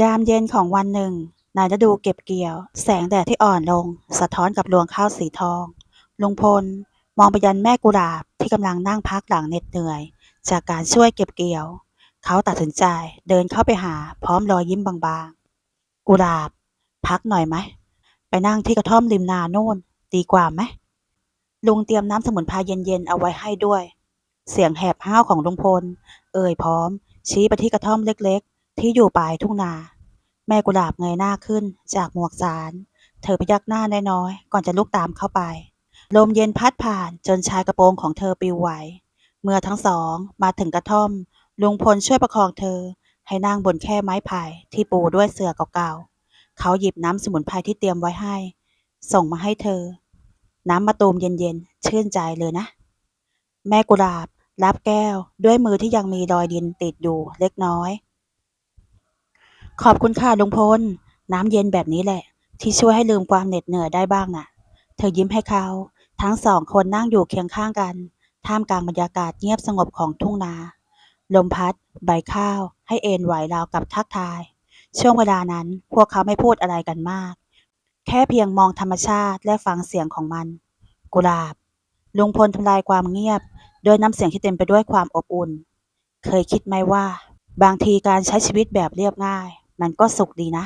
ยามเย็นของวันหนึ่งในฤดูเก็บเกี่ยว แสงแดดที่อ่อนลง สะท้อนกับรวงข้าวสีทอง ลุงพล มองไปยันแม่กุหลาบที่กำลังนั่งพักหลังเหน็ดเหนื่อย จากการช่วยเก็บเกี่ยว เขาตัดสินใจเดินเข้าไปหาพร้อมรอยยิ้มบางๆ กุหลาบ พักหน่อยไหม ไปนั่งที่กระท่อมริมนาโน่นดีกว่าไหมลุงเตรียมน้ำสมุนไพรเย็นๆเอาไว้ให้ด้วย เสียงแหบห้าวของลุงพล เอ่ยพร้อม ชี้ไปที่กระท่อมเล็ก ที่อยู่ปลายทุ่งนา แม่กุหลาบเงยหน้าขึ้นจากหมวกสาร เธอพยักหน้าน้อยๆ ก่อนจะลุกตามเข้าไป ลมเย็นพัดผ่านจนชายกระโปรงของเธอปลิวไหว เมื่อทั้งสองมาถึงกระท่อม ลุงพลช่วยประคองเธอ ให้นั่งบนแค่ไม้ไผ่ที่ปูด้วยเสื่อเก่าๆ เขาหยิบน้ำสมุนไพรที่เตรียมไว้ให้ ส่งมาให้เธอ น้ำมะตูมเย็นๆ ชื่นใจเลยนะ แม่กุหลาบรับแก้วด้วยมือที่ยังมีรอยดินติดอยู่เล็กน้อย ขอบคุณค่ะลุงพล น้ำเย็นแบบนี้แหละ ที่ช่วยให้ลืมความเหน็ดเหนื่อยได้บ้างน่ะ เธอยิ้มให้เขา ทั้งสองคนนั่งอยู่เคียงข้างกัน ท่ามกลางบรรยากาศเงียบสงบของทุ่งนา ลมพัด ใบข้าว ให้เอ็นไหวราวกับทักทาย ช่วงเวลานั้นพวกเขาไม่พูดอะไรกันมาก แค่เพียงมองธรรมชาติและฟังเสียงของมัน กุหลาบ ลุงพลทำลายความเงียบด้วยน้ำเสียงที่เต็มไปด้วยความอบอุ่น เคยคิดไหมว่า บางทีการใช้ชีวิตแบบเรียบง่าย มันก็สุขดีนะ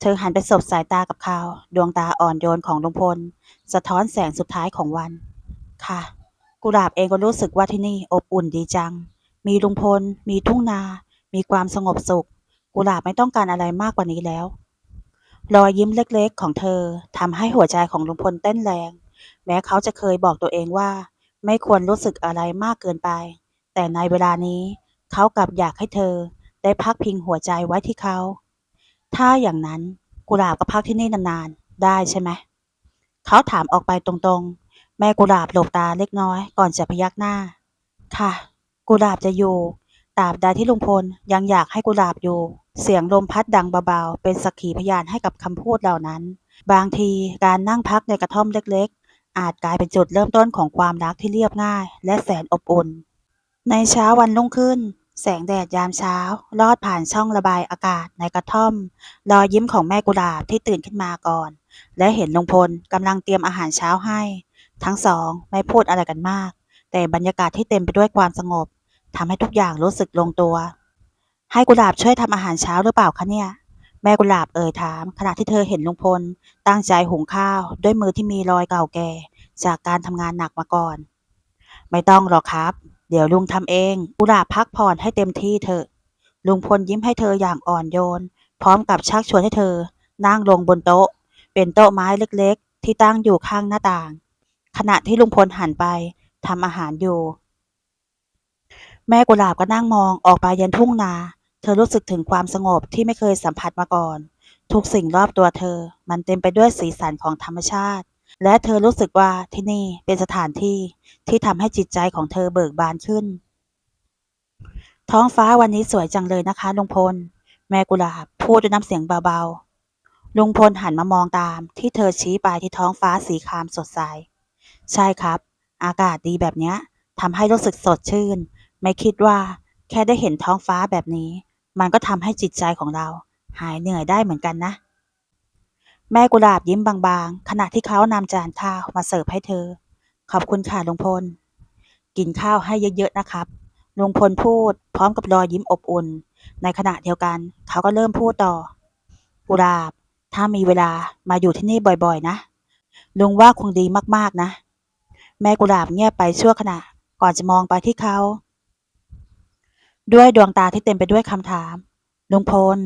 เธอหันไปสบสายตากับเขาดวงตาอ่อนโยนของลุงพล สะท้อนแสงสุดท้ายของวัน ค่ะ กุหลาบเองก็รู้สึกว่าที่นี่อบอุ่นดีจัง มีลุงพล มีทุ่งนา มีความสงบสุข กุหลาบไม่ต้องการอะไรมากกว่านี้แล้ว รอยยิ้มเล็กๆ ของเธอทำให้หัวใจของลุงพลเต้นแรง แม้เขาจะเคยบอกตัวเองว่า ไม่ควรรู้สึกอะไรมากเกินไป แต่ในเวลานี้เขากลับอยากให้เธอ ได้พักพิงหัวใจไว้ที่เขา ถ้าอย่างนั้นกุหลาบก็พักที่นี่นานๆ ได้ใช่ไหม เขาถามออกไปตรงๆ แม่กุหลาบหลบตาเล็กน้อยก่อนจะพยักหน้า ค่ะ กุหลาบจะอยู่ตราบใดที่ลุงพลยังอยากให้กุหลาบอยู่ เสียงลมพัดดังเบาๆ เป็นสักขีพยานให้กับคำพูดเหล่านั้น บางทีการนั่งพักในกระท่อมเล็กๆ อาจกลายเป็นจุดเริ่มต้นของความรักที่เรียบง่าย และแสนอบอุ่น ในเช้าวันรุ่งขึ้น แสงแดดยามเช้าลอดผ่านช่องระบายอากาศในกระท่อม รอยยิ้มของแม่กุหลาบที่ตื่นขึ้นมาก่อน และเห็นลุงพลกำลังเตรียมอาหารเช้าให้ ทั้งสองไม่พูดอะไรกันมาก แต่บรรยากาศที่เต็มไปด้วยความสงบทำให้ทุกอย่างรู้สึกลงตัว ให้กุหลาบช่วยทำอาหารเช้าหรือเปล่าคะเนี่ย แม่กุหลาบเอ่ยถาม ขณะที่เธอเห็นลุงพล ตั้งใจหุงข้าว ด้วยมือที่มีรอยเก่าแก่ จากการทำงานหนักมาก่อน ไม่ต้องหรอกครับ เดี๋ยวลุงทำเอง กุหลาบพักผ่อนให้เต็มที่เถอะ ลุงพลยิ้มให้เธออย่างอ่อนโยน พร้อมกับชักชวนให้เธอ นั่งลงบนโต๊ะ เป็นโต๊ะไม้เล็กๆ ที่ตั้งอยู่ข้างหน้าต่าง ขณะที่ลุงพลหันไปทำอาหารอยู่ แม่กุหลาบก็นั่งมองออกไปยันทุ่งนา เธอรู้สึกถึงความสงบที่ไม่เคยสัมผัสมาก่อน ทุกสิ่งรอบตัวเธอ มันเต็มไปด้วยสีสันของธรรมชาติ และเธอรู้สึกว่าที่นี่เป็นสถานที่ที่ทำให้จิตใจของเธอเบิกบานขึ้น ท้องฟ้าวันนี้สวยจังเลยนะคะลุงพล แม่กุหลาบพูดด้วยน้ำเสียงเบาๆ ลุงพลหันมามองตาม ที่เธอชี้ไปที่ท้องฟ้าสีครามสดใส ใช่ครับ อากาศดีแบบนี้ทำให้รู้สึกสดชื่น ไม่คิดว่าแค่ได้เห็นท้องฟ้าแบบนี้ มันก็ทำให้จิตใจของเรา หายเหนื่อยได้เหมือนกันนะ แม่กุหลาบยิ้มบางๆ ขณะที่เขานำจานข้าวมาเสิร์ฟให้เธอ ขอบคุณค่ะลุงพล กินข้าวให้เยอะๆนะครับ ลุงพลพูดพร้อมกับรอยยิ้มอบอุ่น ในขณะเดียวกันเขาก็เริ่มพูดต่อ กุหลาบ ถ้ามีเวลามาอยู่ที่นี่บ่อยๆ นะ ลุงว่าคงดีมากๆนะ แม่กุหลาบเงียบไปชั่วขณะ ก่อนจะมองไปที่เขา ด้วยดวงตาที่เต็มไปด้วยคำถาม ลุงพล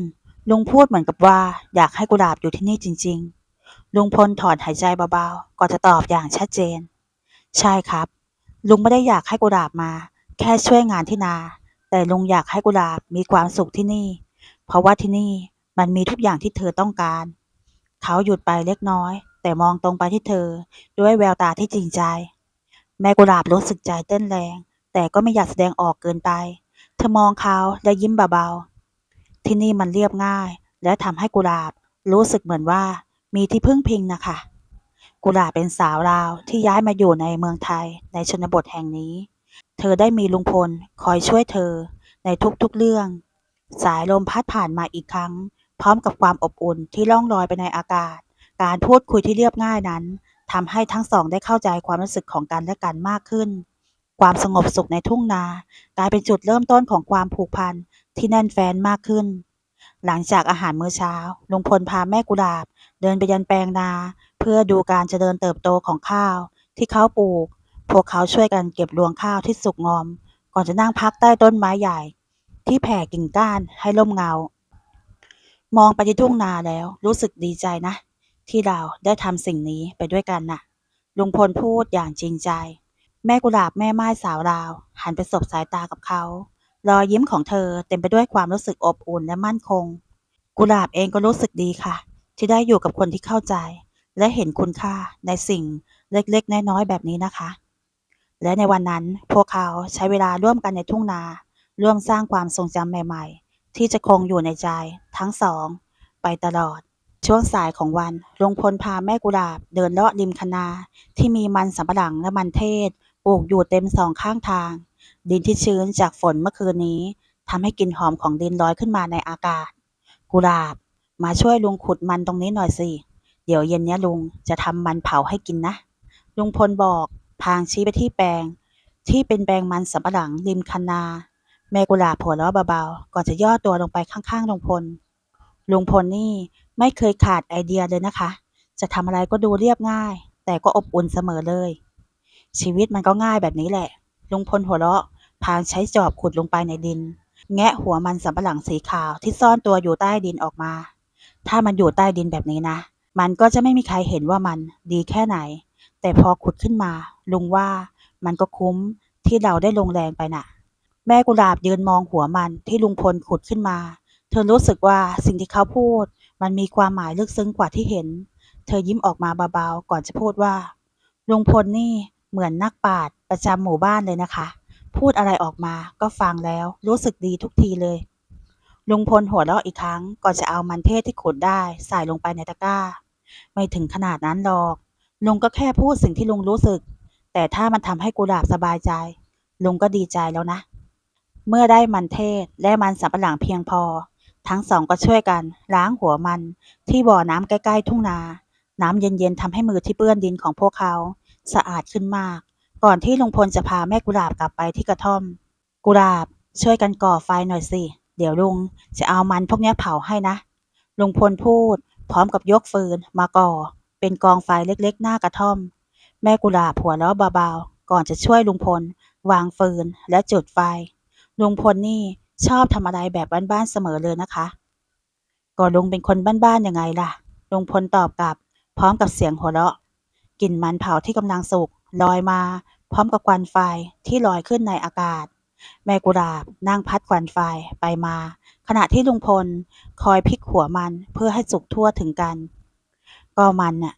ลุงพูดเหมือนกับว่าอยากให้กุหลาบอยู่ที่นี่จริง ๆ ลุงพลถอนหายใจเบาๆ ก่อนจะตอบอย่างชัดเจน ใช่ครับ ลุงไม่ได้อยากให้กุหลาบมา แค่ช่วยงานที่นา แต่ลุงอยากให้กุหลาบมีความสุขที่นี่ เพราะว่าที่นี่มันมีทุกอย่างที่เธอต้องการ เขาหยุดไปเล็กน้อย แต่มองตรงไปที่เธอ ด้วยแววตาที่จริงใจ แม่กุหลาบรู้สึกใจเต้นแรง แต่ก็ไม่อยากแสดงออกเกินไป เธอมองเขาและยิ้มเบาๆ ที่นี่มันเรียบง่าย และทำให้กุหลาบรู้สึกเหมือนว่ามีที่พึ่งพิงนะคะ กุหลาบเป็นสาวลาวที่ย้ายมาอยู่ในเมืองไทยในชนบทแห่งนี้ เธอได้มีลุงพลคอยช่วยเธอในทุกๆเรื่อง สายลมพัดผ่านมาอีกครั้ง พร้อมกับความอบอุ่นที่ล่องลอยไปในอากาศ การพูดคุยที่เรียบง่ายนั้นทำให้ทั้งสองได้เข้าใจความรู้สึกของกันและกันมากขึ้น ความสงบสุขในทุ่งนากลายเป็นจุดเริ่มต้นของความผูกพันที่แน่นแฟ้นมากขึ้น หลังจากอาหารมื้อเช้า ลุงพลพาแม่กุหลาบ เดินไปยันแปลงนา เพื่อดูการเจริญเติบโตของข้าว ที่เขาปลูก พวกเขาช่วยกันเก็บรวงข้าวที่สุกงอม ก่อนจะนั่งพักใต้ต้นไม้ใหญ่ ที่แผ่กิ่งก้านให้ร่มเงา มองไปที่ทุ่งนาแล้วรู้สึกดีใจนะ ที่เราได้ทำสิ่งนี้ไปด้วยกันน่ะลุงพลพูดอย่างจริงใจ แม่กุหลาบแม่ไม้สาวราว หันไปสบสายตากับเขา รอยยิ้มของเธอเต็มไปด้วยความรู้สึกอบอุ่นและมั่นคง กุหลาบเองก็รู้สึกดีค่ะ ที่ได้อยู่กับคนที่เข้าใจ และเห็นคุณค่าในสิ่งเล็กๆน้อยๆแบบนี้นะคะ และในวันนั้นพวกเขาใช้เวลาร่วมกันในทุ่งนา ร่วมสร้างความทรงจำใหม่ ๆ ที่จะคงอยู่ในใจทั้งสอง ไปตลอดช่วงสายของวันลุงพลพาแม่กุหลาบเดินเลาะริมคนาที่มีมันสำปะหลังและมันเทศ ปลูกอยู่เต็มสองข้างทาง ดินที่ชื้นจากฝนเมื่อคืนนี้ทำให้กลิ่นหอมของดินลอยขึ้นมาในอากาศ กุหลาบ มาช่วยลุงขุดมันตรงนี้หน่อยสิ เดี๋ยวเย็นนี้ลุงจะทำมันเผาให้กินนะ ลุงพลบอกพางชี้ไปที่แปลง ที่เป็นแปลงมันสำปะหลังริมคันนา แม่กุหลาบหัวเราะเบาๆ ก่อนจะย่อตัวลงไปข้างๆลุงพล ลุงพลนี่ไม่เคยขาดไอเดียเลยนะคะ จะทำอะไรก็ดูเรียบง่าย แต่ก็อบอุ่นเสมอเลย ชีวิตมันก็ง่ายแบบนี้แหละ ลุงพลหัวเราะ พางใช้จอบขุดลงไปในดิน แงะหัวมันสำปะหลังสีขาวที่ซ่อนตัวอยู่ใต้ดินออกมา ถ้ามันอยู่ใต้ดินแบบนี้นะ มันก็จะไม่มีใครเห็นว่ามันดีแค่ไหน แต่พอขุดขึ้นมา ลุงว่ามันก็คุ้มที่เราได้ลงแรงไปน่ะ แม่กุหลาบยืนมองหัวมันที่ลุงพลขุดขึ้นมา เธอรู้สึกว่าสิ่งที่เขาพูด มันมีความหมายลึกซึ้งกว่าที่เห็น เธอยิ้มออกมาเบาๆก่อนจะพูดว่าลุงพลนี่ เหมือนนักปราชญ์ประจำหมู่บ้านเลยนะคะ พูดอะไรออกมาก็ฟังแล้วรู้สึกดีทุกทีเลย ลุงพลหัวเราะอีกครั้ง ก่อนจะเอามันเทศที่ขุดได้ใส่ลงไปในตะกร้า ไม่ถึงขนาดนั้นหรอก ลุงก็แค่พูดสิ่งที่ลุงรู้สึก แต่ถ้ามันทำให้กุหลาบสบายใจ ลุงก็ดีใจแล้วนะ เมื่อได้มันเทศและมันสำปะหลังเพียงพอ ทั้งสองก็ช่วยกันล้างหัวมันที่บ่อน้ำใกล้ๆทุ่งนา น้ำเย็นๆทำให้มือที่เปื้อนดินของพวกเขา สะอาดขึ้นมาก ก่อนที่ลุงพลจะพาแม่กุหลาบกลับไปที่กระท่อม กุหลาบช่วยกันก่อไฟหน่อยสิ เดี๋ยวลุงจะเอามันพวกนี้เผาให้นะ ลุงพลพูด พร้อมกับยกฟืนมาก่อ เป็นกองไฟเล็กๆ หน้ากระท่อม แม่กุหลาบหัวเราะเบาๆ ก่อนจะช่วยลุงพล วางฟืนและจุดไฟ ลุงพลนี่ชอบทำอะไรแบบบ้านๆเสมอเลยนะคะก็ลุงเป็นคนบ้านๆยังไงล่ะ ลุงพลตอบกลับ พร้อมกับเสียงหัวเราะ กลิ่นมันเผาที่กำลังสุกลอยมาพร้อมกับควันไฟที่ลอยขึ้นในอากาศ แม่กุหลาบนั่งพัดควันไฟไปมา ขณะที่ลุงพลคอยพลิกหัวมันเพื่อให้สุกทั่วถึงกัน ก็มันน่ะ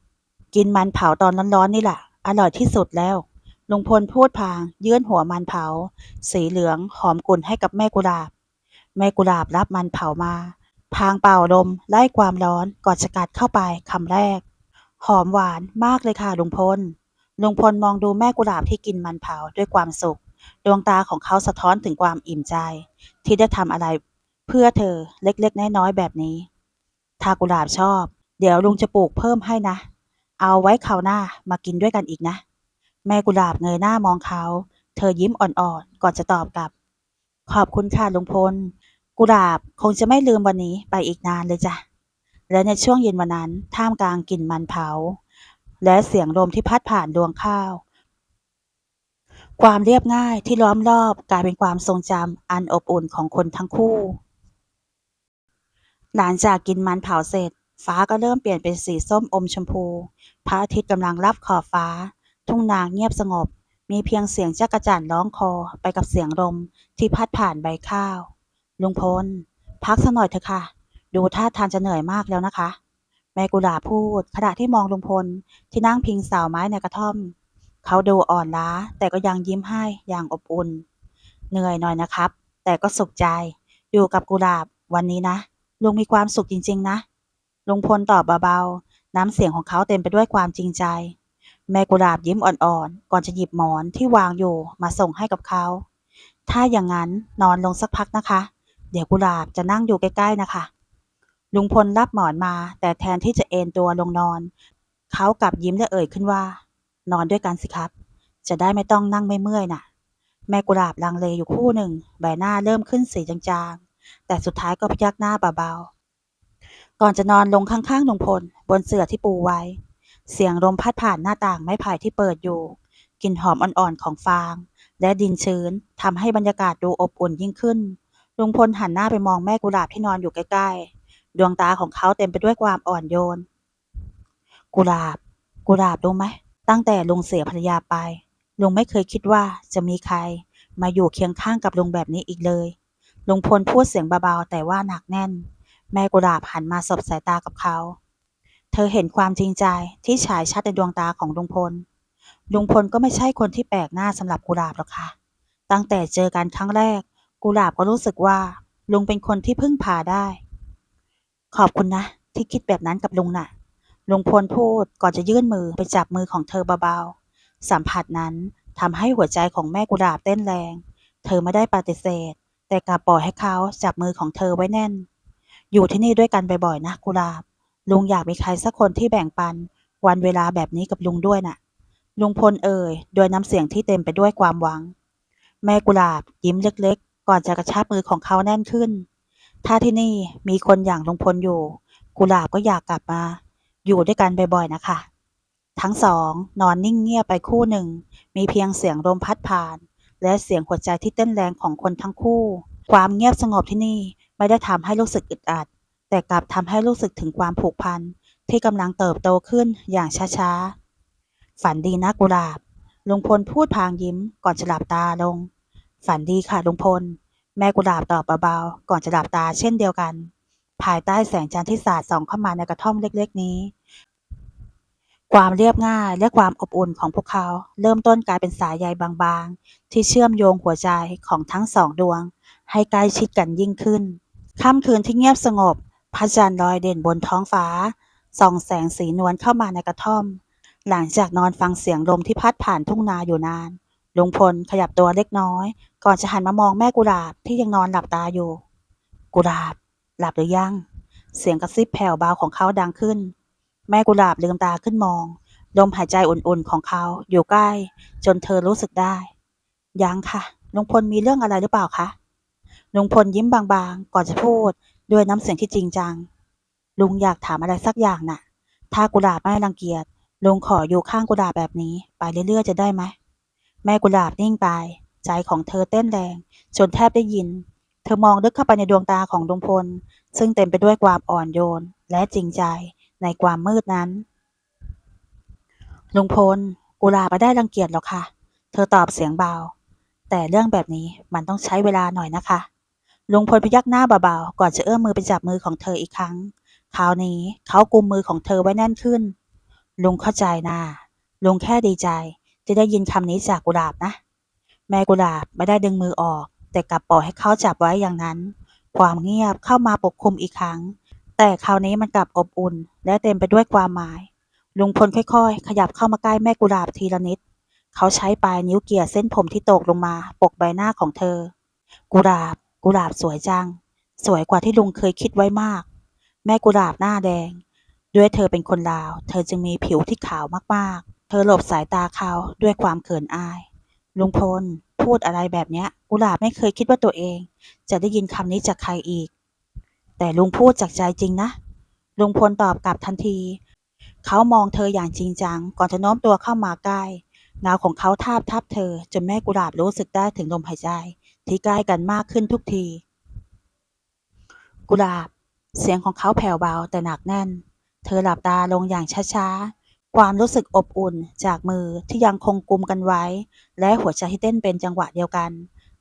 กินมันเผาตอนร้อนๆนี่แหละอร่อยที่สุดแล้วลุงพลพูดพางยื่นหัวมันเผา สีเหลืองหอมกลุ่นให้กับแม่กุหลาบ แม่กุหลาบรับมันเผามา พางเป่าลมไล่ความร้อนก่อนจะกัดเข้าไปคำแรก หอมหวานมากเลยค่ะลุงพล ลุงพลมองดูแม่กุหลาบที่กินมันเผาด้วยความสุข ดวงตาของเขาสะท้อนถึงความอิ่มใจ ที่ได้ทำอะไร เพื่อเธอเล็กๆน้อยๆแบบนี้ ถ้ากุหลาบชอบ เดี๋ยวลุงจะปลูกเพิ่มให้นะ เอาไว้คราวหน้ามากินด้วยกันอีกนะ แม่กุหลาบเงยหน้ามองเขา เธอยิ้มอ่อนๆก่อนจะตอบกลับ ขอบคุณค่ะลุงพล กุหลาบคงจะไม่ลืมวันนี้ไปอีกนานเลยจ้ะ และในช่วงเย็นวันนั้น ท่ามกลางกลิ่นมันเผา และเสียงลมที่พัดผ่านดวงข้าว ความเรียบง่ายที่ล้อมรอบกลายเป็นความทรงจำอันอบอุ่นของคนทั้งคู่ หลังจากกินมันเผาเสร็จ ฟ้าก็เริ่มเปลี่ยนเป็นสีส้มอมชมพู พระอาทิตย์กำลังรับขอบฟ้า ทุ่งนาเงียบสงบ มีเพียงเสียงจักระจันร้องคอไปกับเสียงลมที่พัดผ่านใบข้าว ลุงพล พักสักหน่อยเถอะค่ะ ดูท่าทางจะเหนื่อยมากแล้วนะคะ แม่กุหลาพูด ขณะที่มองลุงพลที่นั่งพิงเสาไม้ในกระท่อม เขาดูอ่อนล้า แต่ก็ยังยิ้มให้อย่างอบอุ่น เหนื่อยหน่อยนะครับ แต่ก็สุขใจ อยู่กับกุหลาบวันนี้นะลุงมีความสุขจริง ๆ นะลุงพลตอบเบาๆ น้ำเสียงของเขาเต็มไปด้วยความจริงใจ แม่กุหลาบยิ้มอ่อนๆ ก่อนจะหยิบหมอนที่วางอยู่มาส่งให้กับเขา ถ้าอย่างนั้นนอนลงสักพักนะคะ เดี๋ยวกุหลาบจะนั่งอยู่ใกล้ๆนะคะ ลุงพลรับหมอนมา แต่แทนที่จะเอนตัวลงนอน เขากลับยิ้มและเอ่ยขึ้นว่า นอนด้วยกันสิครับ จะได้ไม่ต้องนั่งไม่เมื่อยน่ะ แม่กุหลาบลังเลอยู่คู่หนึ่ง ใบหน้าเริ่มขึ้นสีจางๆ แต่สุดท้ายก็พยักหน้าเบาๆ ก่อนจะนอนลงข้างๆลุงพล บนเสื่อที่ปูไว้ เสียงลมพัดผ่านหน้าต่างไม้ไผ่ที่เปิดอยู่กลิ่นหอมอ่อนๆของฟาง และดินชื้นทำให้บรรยากาศดูอบอุ่นยิ่งขึ้นลุงพลหันหน้าไปมองแม่กุหลาบที่นอนอยู่ใกล้ๆ ดวงตาของเขาเต็มไปด้วยความอ่อนโยน กุหลาบ กุหลาบรู้ไหม ตั้งแต่ลุงเสียภรรยาไป ลุงไม่เคยคิดว่าจะมีใคร มาอยู่เคียงข้างกับลุงแบบนี้อีกเลย ลุงพลพูดเสียงเบาๆแต่ว่าหนักแน่น แม่กุหลาบหันมาสบสายตากับเขา เธอเห็นความจริงใจที่ฉายชัดในดวงตาของลุงพล ลุงพลก็ไม่ใช่คนที่แปลกหน้าสำหรับกุหลาบหรอกค่ะ ตั้งแต่เจอกันครั้งแรก กุหลาบก็รู้สึกว่า ลุงเป็นคนที่พึ่งพาได้ ขอบคุณนะ ที่คิดแบบนั้นกับลุงน่ะ ลุงพลพูดก่อนจะยื่นมือไปจับมือของเธอเบาๆ สัมผัสนั้นทำให้หัวใจของแม่กุหลาบเต้นแรง เธอไม่ได้ปฏิเสธ แต่กลับปล่อยให้เขาจับมือของเธอไว้แน่น อยู่ที่นี่ด้วยกันบ่อยๆนะกุลาบ ลุงอยากมีใครสักคนที่แบ่งปัน วันเวลาแบบนี้กับลุงด้วยน่ะ ลุงพลเอ่ยโดยน้ำเสียงที่เต็มไปด้วยความหวัง แม่กุลาบยิ้มเล็กๆ ก่อนจะกระชับมือของเขาแน่นขึ้น ถ้าที่นี่มีคนอย่างลุงพลอยู่ กุหลาบก็อยากกลับมา อยู่ด้วยกันบ่อยๆนะคะ ทั้งสองนอนนิ่งเงียบไปคู่หนึ่ง มีเพียงเสียงลมพัดผ่าน และเสียงหัวใจที่เต้นแรงของคนทั้งคู่ ความเงียบสงบที่นี่ไม่ได้ทำให้รู้สึกอึดอัด แต่กลับทำให้รู้สึกถึงความผูกพันที่กำลังเติบโตขึ้นอย่างช้าๆ ฝันดีนะกุหลาบลุงพลพูดพางยิ้มก่อนจะหลับตาลง ฝันดีค่ะลุงพล แม่กุหลาบตอบเบาๆ ก่อนจะหลับตาเช่นเดียวกัน ภายใต้แสงจันทร์ที่สาดส่องเข้ามาในกระท่อมเล็กๆ นี้ ความเรียบง่ายและความอบอุ่นของพวกเขา เริ่มต้นกลายเป็นสายใยบางๆ ที่เชื่อมโยงหัวใจของทั้งสองดวง ให้ใกล้ชิดกันยิ่งขึ้น ค่ำคืนที่เงียบสงบพระจันทร์ลอยเด่นบนท้องฟ้า ส่องแสงสีนวลเข้ามาในกระท่อม หลังจากนอนฟังเสียงลมที่พัดผ่านทุ่งนาอยู่นาน ลุงพลขยับตัวเล็กน้อย ก่อนจะหันมามองแม่กุหลาบที่ยังนอนหลับตาอยู่ กุหลาบ หลับหรือยัง เสียงกระซิบแผ่วเบาของเขาดังขึ้น แม่กุหลาบลืมตาขึ้นมองลมหายใจอุ่นๆของเขาอยู่ใกล้ จนเธอรู้สึกได้ ยังค่ะลุงพลมีเรื่องอะไรหรือเปล่าคะลุงพลยิ้มบางๆ ก่อนจะพูดด้วยน้ำเสียงที่จริงจัง ลุงอยากถามอะไรสักอย่างน่ะ ถ้ากุหลาบไม่รังเกียจลุงขออยู่ข้างกุหลาบแบบนี้ ไปเรื่อยๆจะได้ไหม แม่กุหลาบนิ่งไป ใจของเธอเต้นแรงจนแทบได้ยิน เธอมองลึกเข้าไปในดวงตาของลุงพล ซึ่งเต็มไปด้วยความอ่อนโยนและจริงใจในความมืดนั้น ลุงพล กุหลาบไม่ได้รังเกียจหรอกค่ะ เธอตอบเสียงเบา แต่เรื่องแบบนี้มันต้องใช้เวลาหน่อยนะคะ ลุงพลพยักหน้าเบาๆ ก่อนจะเอื้อมมือไปจับมือของเธออีกครั้ง คราวนี้เขากุมมือของเธอไว้แน่นขึ้น ลุงเข้าใจนะลุงแค่ดีใจ จะได้ยินคำนี้จากกุหลาบนะ แม่กุหลาบไม่ได้ดึงมือออก แต่กลับปล่อยให้เขาจับไว้อย่างนั้น ความเงียบเข้ามาปกคลุมอีกครั้ง แต่คราวนี้มันกลับอบอุ่น และเต็มไปด้วยความหมาย ลุงพลค่อยๆ ขยับเข้ามาใกล้แม่กุหลาบทีละนิด เขาใช้ปลายนิ้วเกี่ยเส้นผมที่ตกลงมาปกใบหน้าของเธอ กุหลาบ กุหลาบสวยจัง สวยกว่าที่ลุงเคยคิดไว้มาก แม่กุหลาบหน้าแดง ด้วยเธอเป็นคนลาว เธอจึงมีผิวที่ขาวมากๆ ธอหลบสายตาเขาด้วยความเขินอาย ลุงพล พูดอะไรแบบเนี้ยกุหลาบไม่เคยคิดว่าตัวเอง จะได้ยินคำนี้จากใครอีก แต่ลุงพูดจากใจจริงนะ ลุงพลตอบกลับทันที เขามองเธออย่างจริงจัง ก่อนจะโน้มตัวเข้ามาใกล้เงาของเขาทาบทับเธอ จนแม่กุหลาบรู้สึกได้ถึงลมหายใจ ที่ใกล้กันมากขึ้นทุกที กุหลาบ เสียงของเขาแผ่วเบาแต่หนักแน่น เธอหลับตาลงอย่างช้าๆ ความรู้สึกอบอุ่นจากมือที่ยังคงกุมกันไว้ และหัวใจที่เต้นเป็นจังหวะเดียวกัน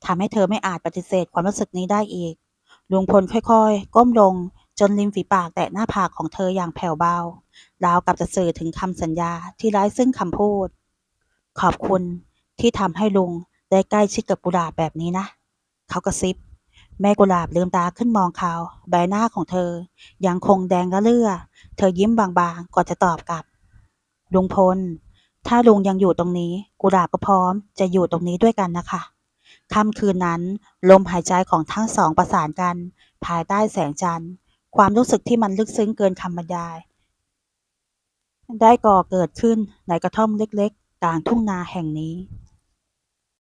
ทำให้เธอไม่อาจปฏิเสธความรู้สึกนี้ได้อีกลุงพลค่อยๆ ก้มลงจนริมฝีปากแตะหน้าผากของเธออย่างแผ่วเบาราวกับจะสื่อถึงคำสัญญาที่ไร้ซึ่งคำพูด ขอบคุณที่ทำให้ลุงได้ใกล้ชิดกับกุหลาบแบบนี้นะ เขากระซิบ แม่กุหลาบลืมตาขึ้นมองเขา ใบหน้าของเธอ ยังคงแดงกระเรือ เธอยิ้มบางๆ ก่อนจะตอบกลับ ลุงพล ถ้าลุงยังอยู่ตรงนี้ กุหลาบก็พร้อมจะอยู่ตรงนี้ด้วยกันนะคะค่ำคืนนั้น ลมหายใจของทั้งสองประสานกัน ภายใต้แสงจันทร์ ความรู้สึกที่มันลึกซึ้งเกินคำบรรยาย ได้ก่อเกิดขึ้นในกระท่อมเล็กๆกลางทุ่งนาแห่งนี้